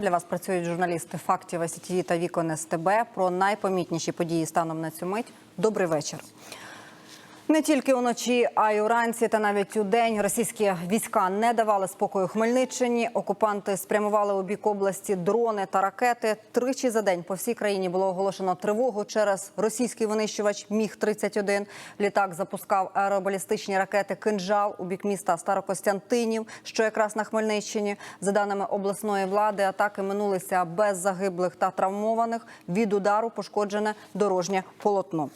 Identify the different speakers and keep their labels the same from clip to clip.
Speaker 1: Для вас працюють журналісти фактів СТВ та Вікон СТБ про найпомітніші події станом на цю мить. Добрий вечір. Не тільки уночі, а й уранці та навіть у день російські війська не давали спокою Хмельниччині. Окупанти спрямували у бік області дрони та ракети. Тричі за день по всій країні було оголошено тривогу через російський винищувач Міг 31 Літак запускав аеробалістичні ракети Кинжал у бік міста Старокостянтинів, що якраз на Хмельниччині. За даними обласної влади, атаки минулися без загиблих та травмованих. Від удару пошкоджене дорожнє полотно.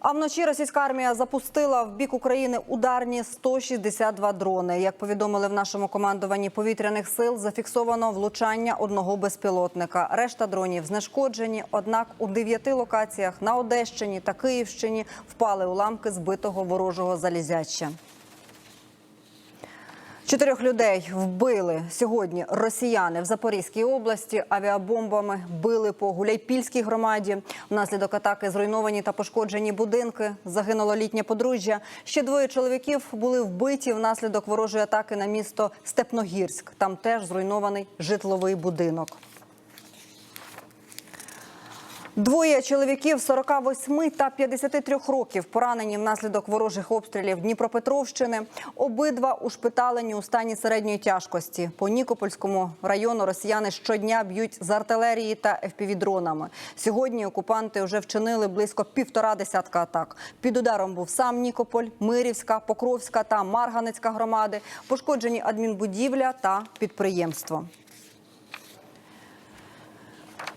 Speaker 1: А вночі російська армія запустила в бік України ударні 162 дрони. Як повідомили в нашому командуванні повітряних сил, зафіксовано влучання одного безпілотника. Решта дронів знешкоджені. Однак у дев'яти локаціях на Одещині та Київщині впали уламки збитого ворожого залізяча. Чотирьох людей вбили сьогодні росіяни в Запорізькій області. Авіабомбами били по Гуляйпільській громаді. Внаслідок атаки зруйновані та пошкоджені будинки. Загинуло літнє подружжя. Ще двоє чоловіків були вбиті внаслідок ворожої атаки на місто Степногірськ. Там теж зруйнований житловий будинок. Двоє чоловіків 48 та 53 років поранені внаслідок ворожих обстрілів Дніпропетровщини. Обидва ушпиталені у стані середньої тяжкості. По Нікопольському району росіяни щодня б'ють з артилерії та ФПВ-дронами. Сьогодні окупанти вже вчинили близько півтора десятка атак. Під ударом був сам Нікополь, Мирівська, Покровська та Марганецька громади. Пошкоджені адмінбудівля та підприємство.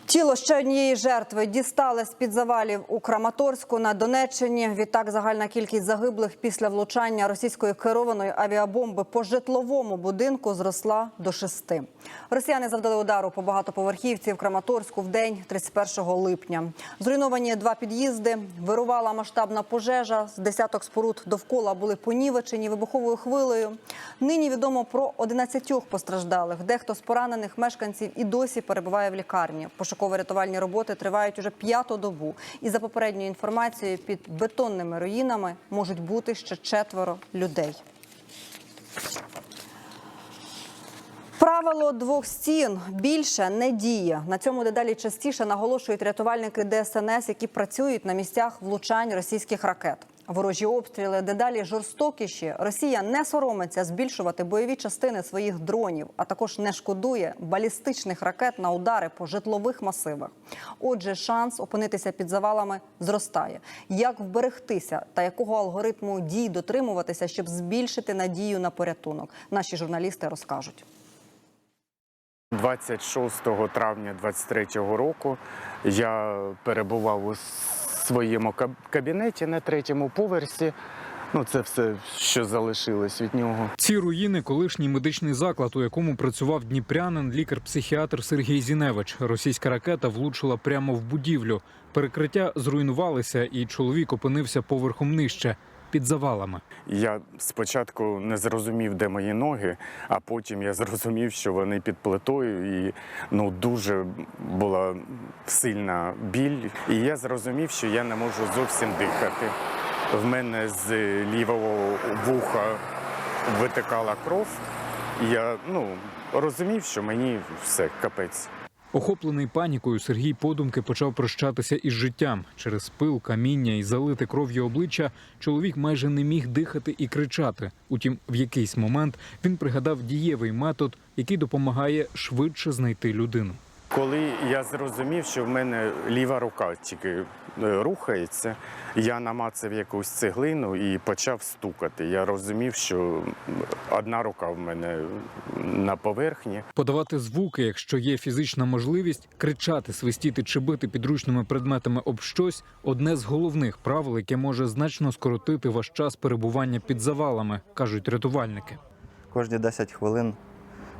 Speaker 1: Тіло ще однієї жертви дістали з-під завалів у Краматорську на Донеччині. Відтак загальна кількість загиблих після влучання російської керованої авіабомби по житловому будинку зросла до шести. Росіяни завдали удару по багатоповерхівці в Краматорську в день 31 липня. Зруйновані два під'їзди, вирувала масштабна пожежа. З десяток споруд довкола були понівечені вибуховою хвилею. Нині відомо про 11 постраждалих. Дехто з поранених мешканців і досі перебуває в лікарні. Пошуково-рятувальні роботи тривають уже п'яту добу. І за попередньою інформацією, під бетонними руїнами можуть бути ще четверо людей. Правило двох стін більше не діє. На цьому дедалі частіше наголошують рятувальники ДСНС, які працюють на місцях влучань російських ракет. Ворожі обстріли дедалі жорстокіші. Росія не соромиться збільшувати бойові частини своїх дронів, а також не шкодує балістичних ракет на удари по житлових масивах. Отже, шанс опинитися під завалами зростає. Як вберегтися та якого алгоритму дій дотримуватися, щоб збільшити надію на порятунок? Наші журналісти розкажуть.
Speaker 2: 26 травня 23 року я перебував у своєму каб- кабінеті на третьому поверсі. Ну, це все, що залишилось від нього.
Speaker 3: Ці руїни колишній медичний заклад, у якому працював дніпрянин, лікар-психіатр Сергій Зіневич. Російська ракета влучила прямо в будівлю. Перекриття зруйнувалися, і чоловік опинився поверхом нижче під завалами.
Speaker 2: Я спочатку не зрозумів, де мої ноги, а потім я зрозумів, що вони під плитою, і ну дуже була сильна біль. І я зрозумів, що я не можу зовсім дихати. В мене з лівого вуха витикала кров. Я ну, розумів, що мені все капець.
Speaker 3: Охоплений панікою, Сергій подумки почав прощатися із життям. Через пил, каміння і залите кров'ю обличчя чоловік майже не міг дихати і кричати. Утім, в якийсь момент він пригадав дієвий метод, який допомагає швидше знайти людину.
Speaker 2: Коли я зрозумів, що в мене ліва рука тільки е, рухається, я намацав якусь цеглину і почав стукати. Я розумів, що одна рука в мене на поверхні.
Speaker 3: Подавати звуки, якщо є фізична можливість, кричати, свистіти чи бити підручними предметами об щось одне з головних правил, яке може значно скоротити ваш час перебування під завалами, кажуть рятувальники.
Speaker 4: Кожні 10 хвилин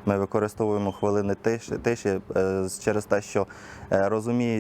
Speaker 4: ми використовуємо хвилини тиші, тиші е, через те, що е,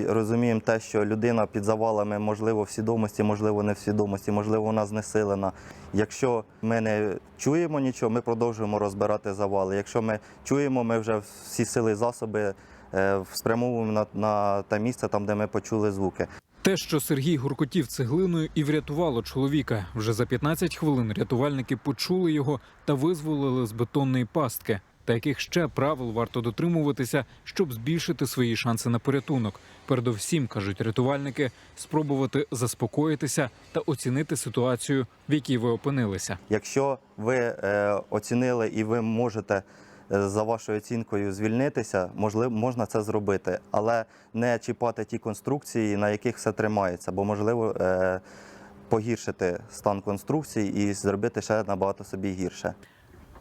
Speaker 4: розуміємо те, що людина під завалами, можливо, в свідомості, можливо, не в свідомості, можливо, вона знесилена. Якщо ми не чуємо нічого, ми продовжуємо розбирати завали. Якщо ми чуємо, ми вже всі сили і засоби е, спрямовуємо на, на те місце, там, де ми почули звуки.
Speaker 3: Те, що Сергій гуркотів цеглиною і врятувало чоловіка. Вже за 15 хвилин рятувальники почули його та визволили з бетонної пастки. Та яких ще правил варто дотримуватися, щоб збільшити свої шанси на порятунок. Передовсім кажуть рятувальники, спробувати заспокоїтися та оцінити ситуацію, в якій ви опинилися.
Speaker 4: Якщо ви е, оцінили і ви можете е, за вашою оцінкою звільнитися, можливо, можна це зробити, але не чіпати ті конструкції, на яких все тримається, бо можливо е, погіршити стан конструкції і зробити ще набагато собі гірше.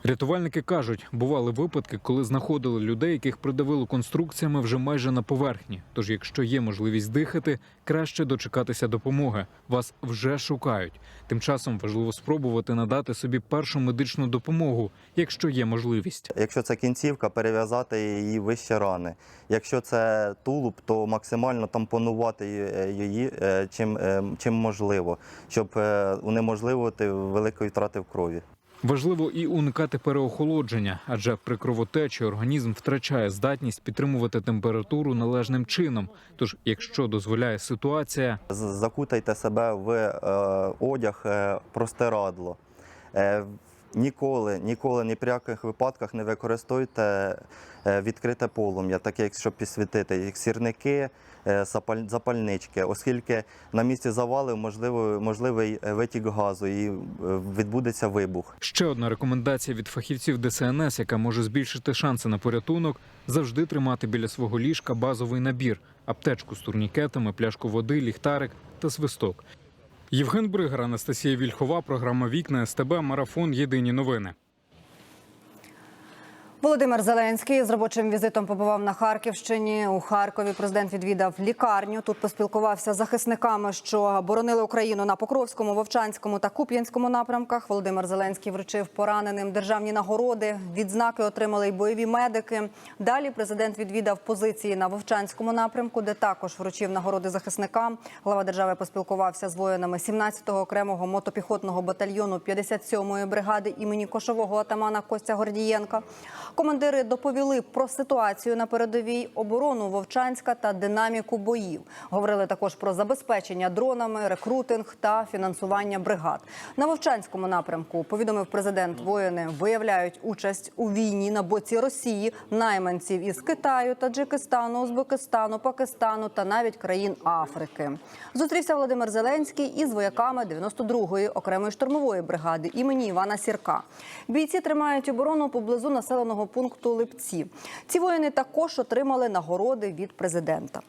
Speaker 3: Рятувальники кажуть, бували випадки, коли знаходили людей, яких придавило конструкціями вже майже на поверхні. Тож, якщо є можливість дихати, краще дочекатися допомоги. Вас вже шукають. Тим часом важливо спробувати надати собі першу медичну допомогу, якщо є можливість.
Speaker 4: Якщо це кінцівка, перев'язати її вище рани. Якщо це тулуб, то максимально тампонувати е, її е, чим, е, чим можливо, щоб унеможливити великої втрати в крові.
Speaker 3: Важливо і уникати переохолодження, адже при кровотечі організм втрачає здатність підтримувати температуру належним чином. Тож, якщо дозволяє ситуація,
Speaker 4: Закутайте себе в е, одяг е, простирадло. Е, ніколи, ніколи, ні при яких випадках не використовуйте е, відкрите полум'я, таке, як щоб підсвітити, як сірники, запальнички, оскільки на місці завалів можливо, можливий е, витік газу і е, відбудеться вибух.
Speaker 3: ще одна рекомендація від фахівців ДСНС, яка може збільшити шанси на порятунок, завжди тримати біля свого ліжка базовий набір: аптечку з турнікетами, пляшку води, ліхтарик та свисток. Євген Бригар, Анастасія Вільхова, програма Вікна СТБ, Марафон. Єдині новини.
Speaker 1: Володимир Зеленський з робочим візитом побував на Харківщині. У Харкові президент відвідав лікарню. Тут поспілкувався з захисниками, що боронили Україну на Покровському, Вовчанському та Куп'янському напрямках. Володимир Зеленський вручив пораненим державні нагороди. Відзнаки отримали й бойові медики. Далі президент відвідав позиції на Вовчанському напрямку, де також вручив нагороди захисникам. Глава держави поспілкувався з воїнами 17-го окремого мотопіхотного батальйону 57-ї бригади імені кошового атамана Костя Гордієнка. Командири доповіли про ситуацію на передовій, оборону Вовчанська та динаміку боїв. Говорили також про забезпечення дронами, рекрутинг та фінансування бригад. На Вовчанському напрямку повідомив президент. Воїни виявляють участь у війні на боці Росії, найманців із Китаю, Таджикистану, Узбекистану, Пакистану та навіть країн Африки. Зустрівся Володимир Зеленський із вояками 92-ї окремої штурмової бригади імені Івана Сірка. Бійці тримають оборону поблизу населеного пункту Липці. Ці воїни також отримали нагороди від президента.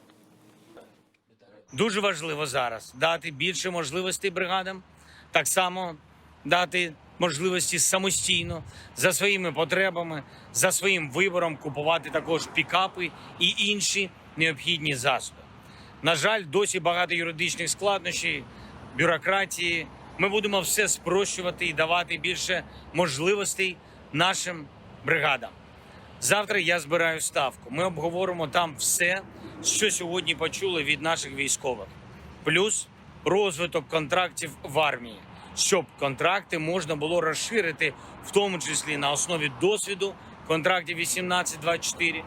Speaker 5: Дуже важливо зараз дати більше можливостей бригадам, так само дати можливості самостійно за своїми потребами, за своїм вибором купувати також пікапи і інші необхідні засоби. На жаль, досі багато юридичних складнощів, бюрократії. Ми будемо все спрощувати і давати більше можливостей нашим бригадам. Завтра я збираю ставку. Ми обговоримо там все, що сьогодні почули від наших військових, плюс розвиток контрактів в армії, щоб контракти можна було розширити, в тому числі на основі досвіду контрактів 18-24,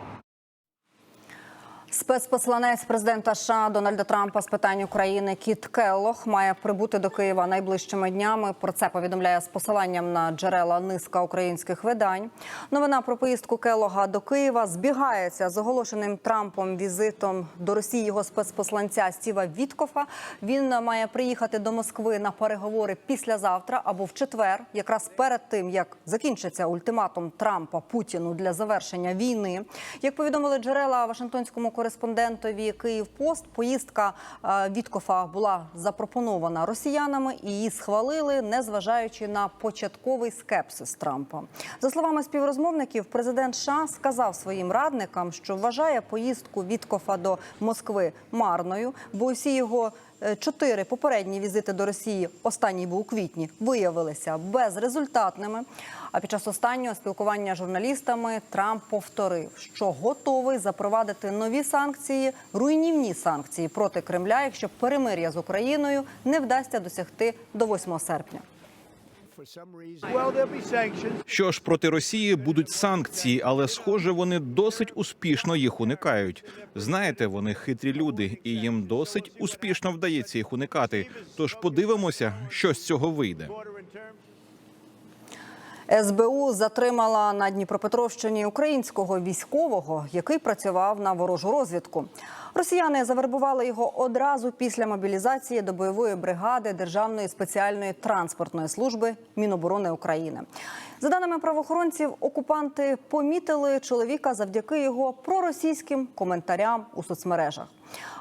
Speaker 1: Спецпосланець президента США Дональда Трампа з питань України Кіт Келлох має прибути до Києва найближчими днями. Про це повідомляє з посиланням на джерела низка українських видань. Новина про поїздку Келлога до Києва збігається з оголошеним Трампом візитом до Росії його спецпосланця Стіва Віткофа. Він має приїхати до Москви на переговори післязавтра або в четвер, якраз перед тим як закінчиться ультиматум Трампа Путіну для завершення війни. Як повідомили джерела Вашингтонському кореспондентові Київ Пост, поїздка е, Віткофа була запропонована росіянами і її схвалили, незважаючи на початковий скепсис Трампа. За словами співрозмовників, президент США сказав своїм радникам, що вважає поїздку Віткофа до Москви марною, бо усі його чотири попередні візити до Росії, останній був у квітні, виявилися безрезультатними. А під час останнього спілкування з журналістами Трамп повторив, що готовий запровадити нові санкції, руйнівні санкції проти Кремля, якщо перемир'я з Україною не вдасться досягти до 8 серпня.
Speaker 6: Що ж проти Росії будуть санкції, але схоже, вони досить успішно їх уникають. Знаєте, вони хитрі люди, і їм досить успішно вдається їх уникати. Тож подивимося, що з цього вийде.
Speaker 1: СБУ затримала на Дніпропетровщині українського військового, який працював на ворожу розвідку. Росіяни завербували його одразу після мобілізації до бойової бригади Державної спеціальної транспортної служби Міноборони України. За даними правоохоронців, окупанти помітили чоловіка завдяки його проросійським коментарям у соцмережах.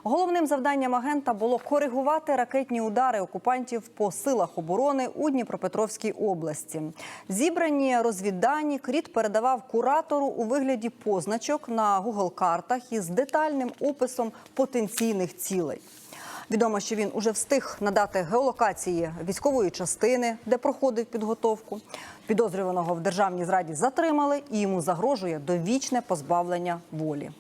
Speaker 1: Головним завданням агента було коригувати ракетні удари окупантів по силах оборони у Дніпропетровській області. Зібрані розвіддані Кріт передавав куратору у вигляді позначок на Google-картах із детальним описом потенційних цілей. Відомо, що він уже встиг надати геолокації військової частини, де проходив підготовку. Підозрюваного в державній зраді затримали і йому загрожує довічне позбавлення волі.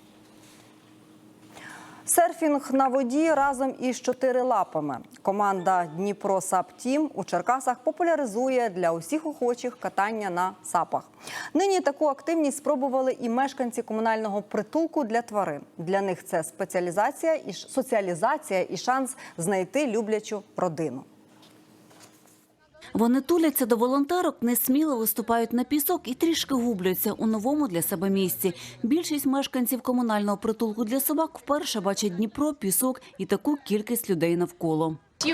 Speaker 1: Серфінг на воді разом із чотирилапами. Команда Дніпро Сап Тім у Черкасах популяризує для усіх охочих катання на сапах. Нині таку активність спробували і мешканці комунального притулку для тварин. Для них це спеціалізація і соціалізація і шанс знайти люблячу родину.
Speaker 7: Вони туляться до волонтерок, несміло виступають на пісок і трішки губляться у новому для себе місці. Більшість мешканців комунального притулку для собак вперше бачать Дніпро, пісок і таку кількість людей навколо.
Speaker 8: За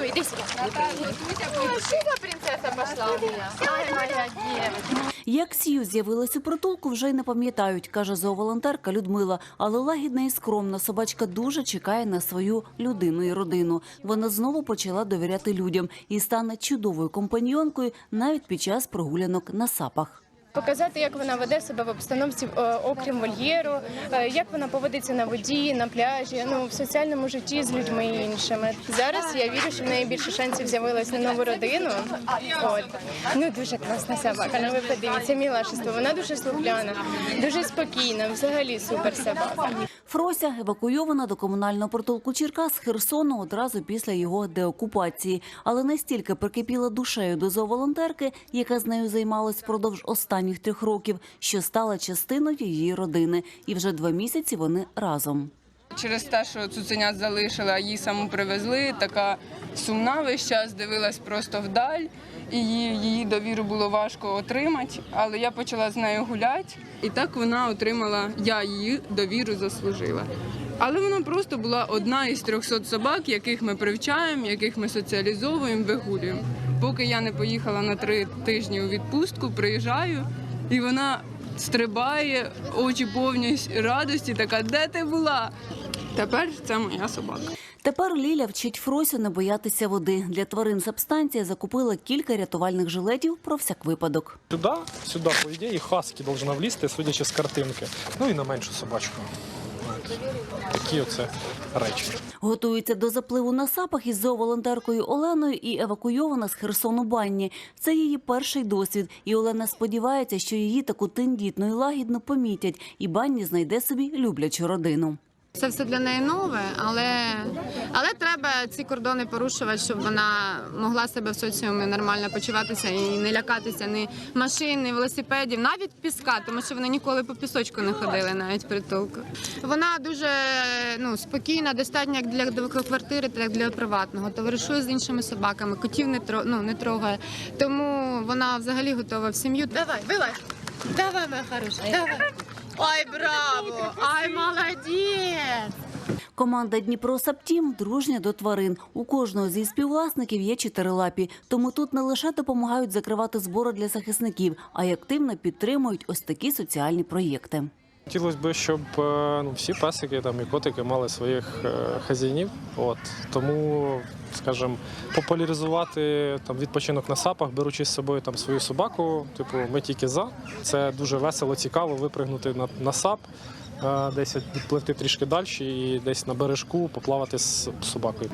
Speaker 8: принцесса пошла у меня? Ай, моя девочка.
Speaker 7: Як сію з'явилась у притулку, вже й не пам'ятають, каже зооволонтерка Людмила. Але лагідна і скромна собачка дуже чекає на свою людину і родину. Вона знову почала довіряти людям і стане чудовою компаньйонкою навіть під час прогулянок на сапах.
Speaker 8: Показати, як вона веде себе в обстановці, е, окрім вольєру, е, як вона поводиться на воді, на пляжі, ну в соціальному житті з людьми іншими. Зараз я вірю, що в неї більше шансів з'явилось на нову родину. От ну дуже класна собака. Ну ви подивіться, мілашество. Вона дуже слухляна, дуже спокійна. Взагалі супер собака.
Speaker 7: Фрося евакуйована до комунального притулку Черкас з Херсону одразу після його деокупації, але настільки прикипіла душею до зооволонтерки, яка з нею займалась впродовж останніх трьох років, що стала частиною її родини, і вже два місяці вони разом.
Speaker 9: Через те, що цуценят залишили, а її саму привезли, така сумна весь час, дивилась просто вдаль, її, її довіру було важко отримати. Але я почала з нею гуляти, і так вона отримала, я її довіру заслужила. Але вона просто була одна із 300 собак, яких ми привчаємо, яких ми соціалізовуємо, вигулюємо. Поки я не поїхала на три тижні у відпустку, приїжджаю, і вона стрибає, очі повні радості, така, де ти була? Тепер це моя собака.
Speaker 7: Тепер Ліля вчить Фросю не боятися води. Для тварин Сабстанція закупила кілька рятувальних жилетів про всяк випадок.
Speaker 10: Сюда, сюда, по ідеї, хаски должна влізти, судячи з картинки. Ну і на меншу собачку. Такі оце речі.
Speaker 7: Готується до запливу на сапах із зооволонтеркою Оленою і евакуйована з Херсону Банні. Це її перший досвід, і Олена сподівається, що її таку тендітну і лагідно помітять, і Банні знайде собі люблячу родину.
Speaker 11: Це все для неї нове, але, але треба ці кордони порушувати, щоб вона могла себе в соціумі нормально почуватися і не лякатися ні машин, ні велосипедів, навіть піска, тому що вони ніколи по пісочку не ходили, навіть притулку. Вона дуже ну, спокійна, достатньо як для квартири, так як для приватного. Товаришує з іншими собаками, котів не тро, ну, не трогає. Тому вона взагалі готова в сім'ю.
Speaker 8: Давай, вылазь. Давай, моя хорошая, давай. Ой, браво! Ай, молодець!
Speaker 7: Команда Дніпро Саптім дружня до тварин. У кожного зі співвласників є чотирилапі, тому тут не лише допомагають закривати збори для захисників, а й активно підтримують ось такі соціальні проєкти.
Speaker 10: Хотілося б, щоб е, ну, всі песики там, і котики мали своїх е, хазяїнів. От. Тому, скажімо, популяризувати там, відпочинок на сапах, беручи з собою там, свою собаку, типу, ми тільки за. Це дуже весело, цікаво випригнути на, на сап, е, десь відпливти трішки далі і десь на бережку поплавати з собакою.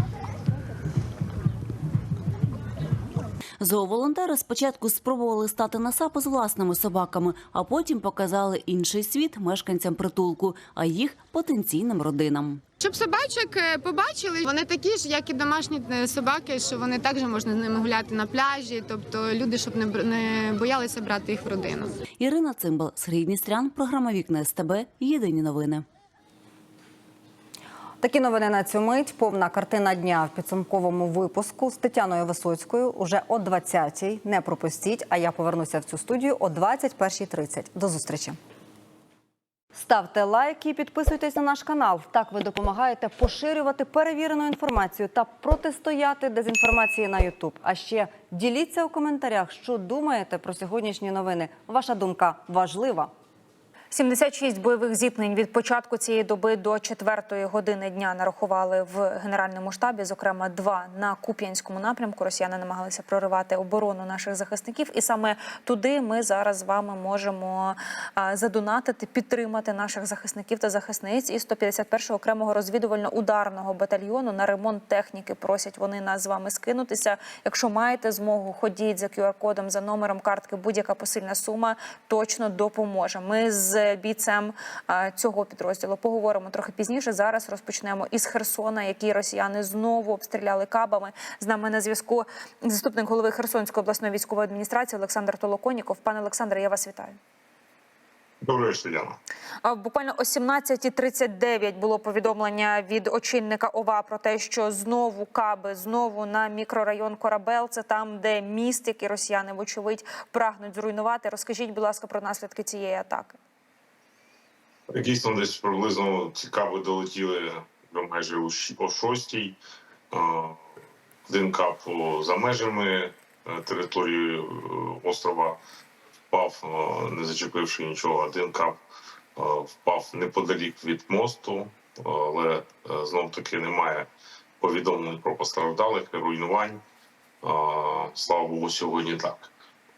Speaker 7: Зооволонтери спочатку спробували стати на сапи з власними собаками, а потім показали інший світ мешканцям притулку, а їх потенційним родинам.
Speaker 11: Щоб собачок е, побачили, вони такі ж, як і домашні е, собаки, що вони також можна з ними гуляти на пляжі. Тобто люди, щоб не боялися брати їх в родину.
Speaker 7: Ірина Цимбал, Сергій Дністрян, програма Вікна СТБ. Єдині новини.
Speaker 1: Такі новини на цю мить. Повна картина дня в підсумковому випуску з Тетяною Висоцькою уже о 20-й. Не пропустіть. А я повернуся в цю студію о 21.30. До зустрічі. Ставте лайки і підписуйтесь на наш канал. Так ви допомагаєте поширювати перевірену інформацію та протистояти дезінформації на YouTube. А ще діліться у коментарях, що думаєте про сьогоднішні новини. Ваша думка важлива.
Speaker 12: 76 бойових зіткнень від початку цієї доби до четвертої години дня нарахували в генеральному штабі. Зокрема, два на Куп'янському напрямку. Росіяни намагалися проривати оборону наших захисників, і саме туди ми зараз з вами можемо задонатити, підтримати наших захисників та захисниць із 151-го окремого розвідувально-ударного батальйону на ремонт техніки. Просять вони нас з вами скинутися. Якщо маєте змогу, ходіть за QR-кодом за номером картки. Будь-яка посильна сума точно допоможе. Ми з бійцем цього підрозділу поговоримо трохи пізніше. Зараз розпочнемо із Херсона, який росіяни знову обстріляли кабами. З нами на зв'язку заступник голови Херсонської обласної військової адміністрації Олександр Толоконіков. Пане Олександре, я вас вітаю.
Speaker 13: Доброго Яна.
Speaker 12: Буквально о 17.39 було повідомлення від очільника ОВА про те, що знову каби, знову на мікрорайон Корабел. Це там, де міст, який росіяни вочевидь прагнуть зруйнувати. Розкажіть, будь ласка, про наслідки цієї атаки.
Speaker 13: Дійсно, десь приблизно цікаво долетіли до майже о шостій. Е, Один кап за межами е, території е, острова впав, е, не зачепивши нічого. Один кап е, впав неподалік від мосту, е, але знов таки немає повідомлень про постраждалих руйнувань. Е, Слава Богу, сьогодні так.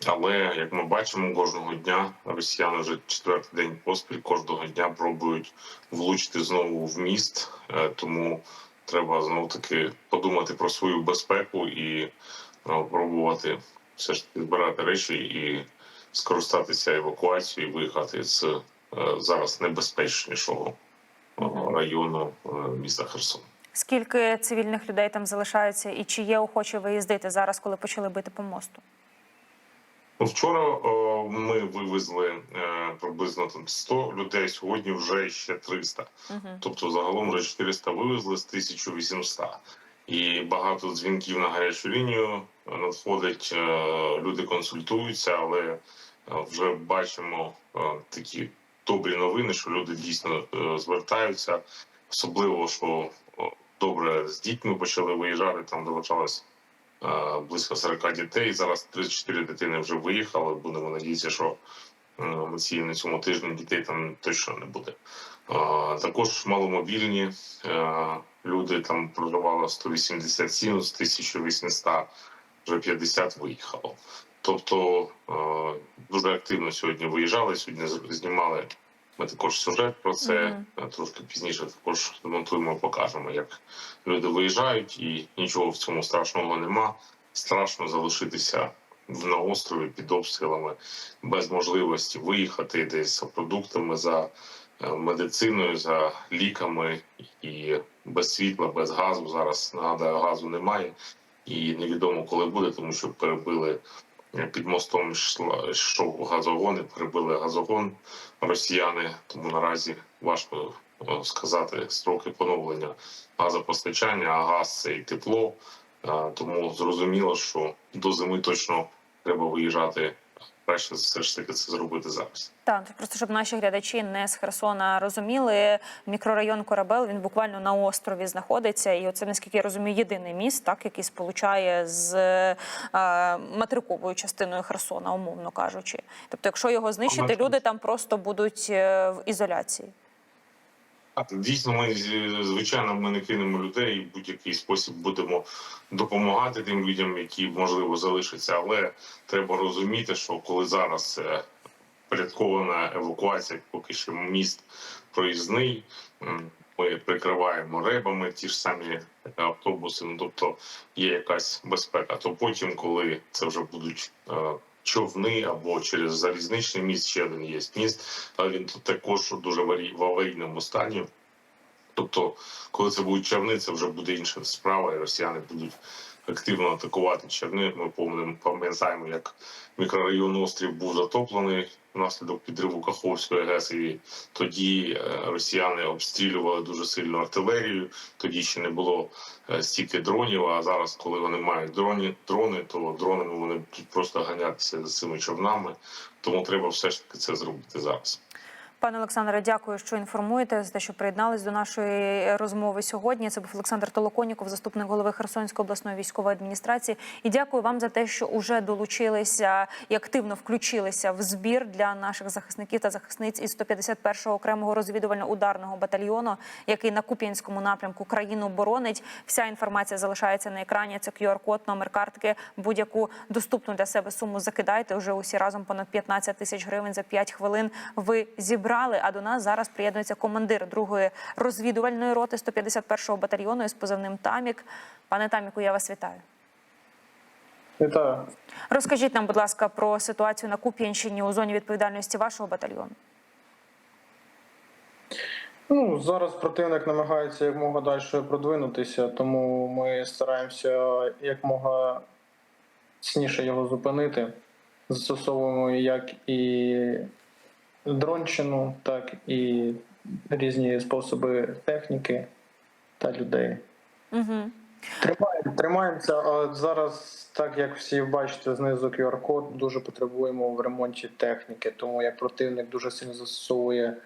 Speaker 13: Але як ми бачимо, кожного дня росіяни вже четвертий день поспіль кожного дня пробують влучити знову в міст. Е, Тому треба знову таки подумати про свою безпеку і е, пробувати все ж таки збирати речі і скористатися евакуацією, і виїхати з е, зараз небезпечнішого району міста Херсон.
Speaker 12: Скільки цивільних людей там залишаються, і чи є охочі виїздити зараз, коли почали бити по мосту?
Speaker 13: Ну, Вчора о, ми вивезли е, приблизно там 100 людей. Сьогодні вже ще 300. Тобто загалом вже 400 вивезли з 1800. І багато дзвінків на гарячу лінію надходить. е, Люди консультуються, але е, вже бачимо е, такі добрі новини, що люди дійсно е, звертаються. Особливо, що добре з дітьми почали виїжджати. Там е, близько 40 дітей. Зараз 34 дитини вже виїхали. Будемо надіятися, що е, на цьому тижні дітей там точно не буде. Е, Також маломобільні е, люди там проживало 187 з 1800, вже 50 виїхало. Тобто е, дуже активно сьогодні виїжджали. Сьогодні знімали ми також сюжет про це. Е, Трошки пізніше також демонтуємо, покажемо, як люди виїжджають, і нічого в цьому страшного нема. Страшно залишитися на острові під обстрілами без можливості виїхати десь за продуктами, за е, медициною, за ліками і без світла, без газу. Зараз нагадаю, газу немає, і невідомо коли буде, тому що перебили під мостом йшла- йшов газогон і перебили газогон росіяни. Тому наразі важко е, сказати строки поновлення газопостачання, а газ це і тепло. Е, Тому зрозуміло, що до зими точно треба виїжджати. Краще все ж таки це зробити зараз.
Speaker 12: Так, просто щоб наші глядачі не з Херсона розуміли, мікрорайон Корабел він буквально на острові знаходиться, і оце наскільки я розумію, єдиний міст, так який сполучає з е, материковою частиною Херсона, умовно кажучи. Тобто, якщо його знищити,
Speaker 13: Бачимо.
Speaker 12: люди там просто будуть е, в ізоляції.
Speaker 13: Дійсно, ми звичайно ми не кинемо людей і будь-який спосіб будемо допомагати тим людям, які можливо залишаться. Але треба розуміти, що коли зараз е, порядкована евакуація, поки що міст проїзний, ми прикриваємо ребами ті ж самі автобуси. Ну тобто є якась безпека. То потім, коли це вже будуть. Човни або через залізничний міст ще один є міст, але він тут також дуже в аварійному стані. Тобто, коли це будуть човни, це вже буде інша справа, і росіяни будуть активно атакувати Черни. Ми пам'ятаємо, як мікрорайон Острів був затоплений внаслідок підриву Каховської ГЕС. І тоді е, росіяни обстрілювали дуже сильно артилерію. Тоді ще не було е, стільки дронів. А зараз, коли вони мають дроні, дрони, то дронами вони будуть просто ганятися за цими човнами. Тому треба все ж таки це зробити зараз.
Speaker 12: Пане Олександре, дякую, що інформуєте за те, що приєднались до нашої розмови сьогодні. Це був Олександр Толоконіков, заступник голови Херсонської обласної військової адміністрації. І дякую вам за те, що вже долучилися і активно включилися в збір для наших захисників та захисниць із 151-го окремого розвідувально-ударного батальйону, який на Куп'янському напрямку країну боронить. Вся інформація залишається на екрані. Це QR-код, номер картки. Будь-яку доступну для себе суму закидайте. Уже усі разом понад 15 тисяч гривень за 5 хвилин. Ви зібрали. А до нас зараз приєднується командир другої розвідувальної роти 151-го батальйону із позивним Тамік. Пане Таміку, я вас вітаю.
Speaker 10: Вітаю.
Speaker 12: Розкажіть нам, будь ласка, про ситуацію на Куп'янщині у зоні відповідальності вашого батальйону.
Speaker 10: Ну, зараз противник намагається якмога далі продвинутися, тому ми стараємося якмога сніше його зупинити. Застосовуємо як і дронщину, так і різні способи техніки та людей.
Speaker 12: Угу.
Speaker 10: Тримаємо, тримаємося, а зараз, так як всі бачите, знизу QR-код, дуже потребуємо в ремонті техніки, тому як противник дуже сильно застосовує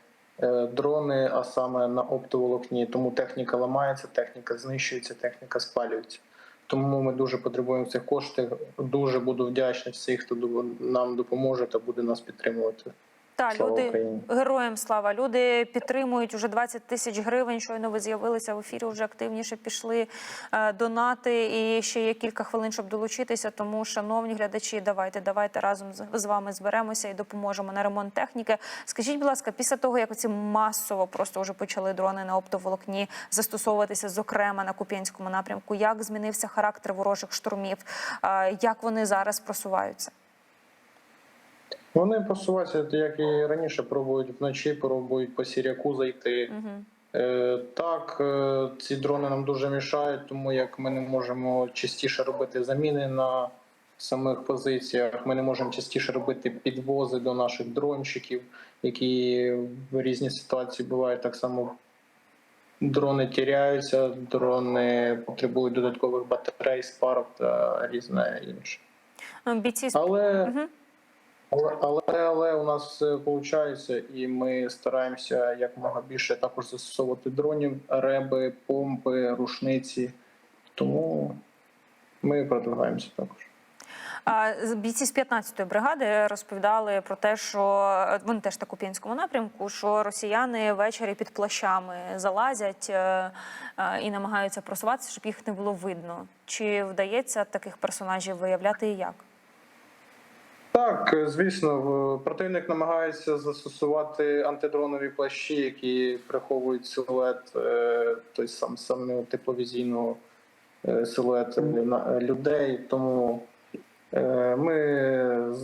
Speaker 10: е, дрони, а саме на оптоволокні. Тому техніка ламається, техніка знищується, техніка спалюється. Тому ми дуже потребуємо цих коштів. Дуже буду вдячний всіх, хто нам допоможе та буде нас підтримувати.
Speaker 12: Та
Speaker 10: Слава
Speaker 12: люди
Speaker 10: Україні.
Speaker 12: героям слава. Люди підтримують уже 20 тисяч гривень. Щойно ви з'явилися в ефірі. Вже активніше пішли е, донати. І ще є кілька хвилин, щоб долучитися. Тому, шановні глядачі, давайте, давайте разом з, з вами зберемося і допоможемо на ремонт техніки. Скажіть, будь ласка, після того як оці масово просто вже почали дрони на оптоволокні застосовуватися, зокрема на Куп'янському напрямку, як змінився характер ворожих штурмів? Е, як вони зараз просуваються?
Speaker 10: Вони просуваються, як і раніше, пробують вночі, пробують по сіряку зайти.
Speaker 12: Угу.
Speaker 10: Е, Так, е, ці дрони нам дуже мішають, тому як ми не можемо частіше робити заміни на самих позиціях, ми не можемо частіше робити підвози до наших дрончиків, які в різні ситуації бувають так само. Дрони тіряються, дрони потребують додаткових батарей, спарок та різне інше.
Speaker 12: Бійці
Speaker 10: Але
Speaker 12: Мгм.
Speaker 10: Але, але, але у нас виходить, і ми стараємося якомога більше також застосовувати дронів, реби, помпи, рушниці. Тому ми продвигаємося також.
Speaker 12: А, Бійці з 15-ї бригади розповідали про те, що е, вони теж на Куп'янському напрямку, що росіяни ввечері під плащами залазять е, е, і намагаються просуватися, щоб їх не було видно. Чи вдається таких персонажів виявляти і як?
Speaker 10: Так, звісно, противник намагається застосувати антидронові плащі, які приховують силует е, той сам самого тепловізійного е, силует людей. Тому е, ми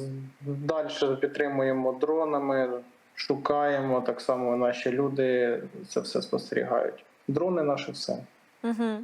Speaker 10: далі підтримуємо дронами, шукаємо так само. Наші люди це все спостерігають. Дрони наше все.
Speaker 12: Угу.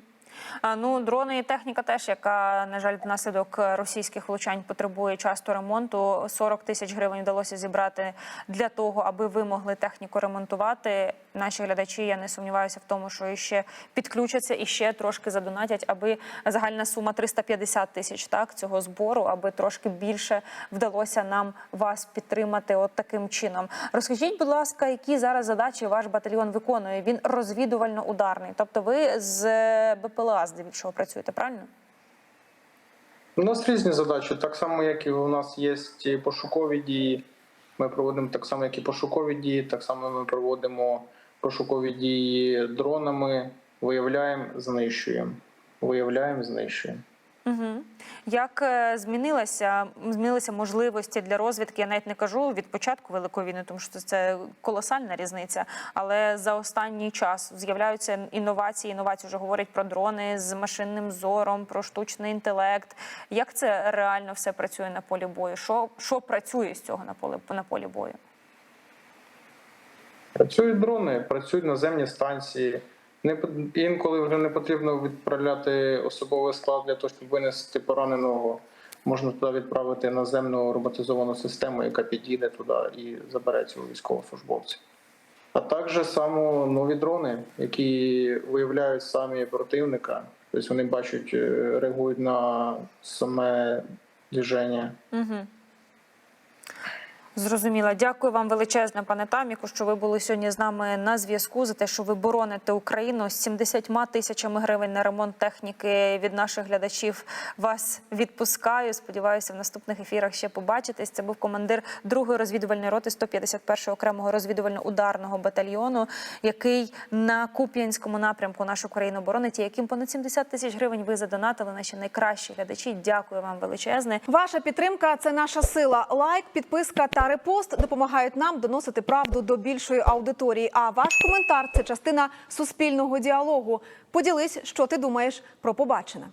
Speaker 12: Ну, дрони і техніка теж, яка, на жаль, внаслідок російських влучань потребує часто ремонту. 40 тисяч гривень вдалося зібрати для того, аби ви могли техніку ремонтувати. Наші глядачі, я не сумніваюся в тому, що іще підключаться і ще трошки задонатять, аби загальна сума 350 тисяч так цього збору, аби трошки більше вдалося нам вас підтримати от таким чином. Розкажіть, будь ласка, які зараз задачі ваш батальйон виконує? Він розвідувально-ударний, тобто ви з е, БПЛА здебільшого працюєте, правильно?
Speaker 10: У нас різні задачі, так само, як і у нас є пошукові дії. Ми проводимо так само, як і пошукові дії, так само ми проводимо пошукові дії дронами, виявляємо, знищуємо. Виявляємо, знищуємо.
Speaker 12: Угу. Як е, змінилася змінилися можливості для розвідки? Я навіть не кажу від початку великої війни, тому що це колосальна різниця. Але за останній час з'являються інновації. Інновації вже говорять про дрони з машинним зором, про штучний інтелект. Як це реально все працює на полі бою? Що, що працює з цього на полі на полі бою?
Speaker 10: Працюють дрони, працюють наземні станції. Не інколи вже не потрібно відправляти особовий склад для того, щоб винести пораненого. Можна туди відправити наземну роботизовану систему, яка підійде туди і забере цього військовослужбовця. А також само нові дрони, які виявляють самі противника. Тобто вони бачать, е, реагують на саме движення.
Speaker 12: Угу. Зрозуміла. Дякую вам величезне, пане Таміку, що ви були сьогодні з нами на зв'язку за те, що ви бороните Україну з 70 тисячами гривень на ремонт техніки від наших глядачів. Вас відпускаю. Сподіваюся, в наступних ефірах ще побачитись. Це був командир другої розвідувальної роти 151 окремого розвідувально-ударного батальйону, який на Куп'янському напрямку нашу країну боронить, і яким понад 70 тисяч гривень ви задонатили. Наші найкращі глядачі. Дякую вам величезне.
Speaker 14: Ваша підтримка це наша сила. Лайк, підписка репост допомагають нам доносити правду до більшої аудиторії. А ваш коментар це частина суспільного діалогу. Поділись, що ти думаєш про побачене.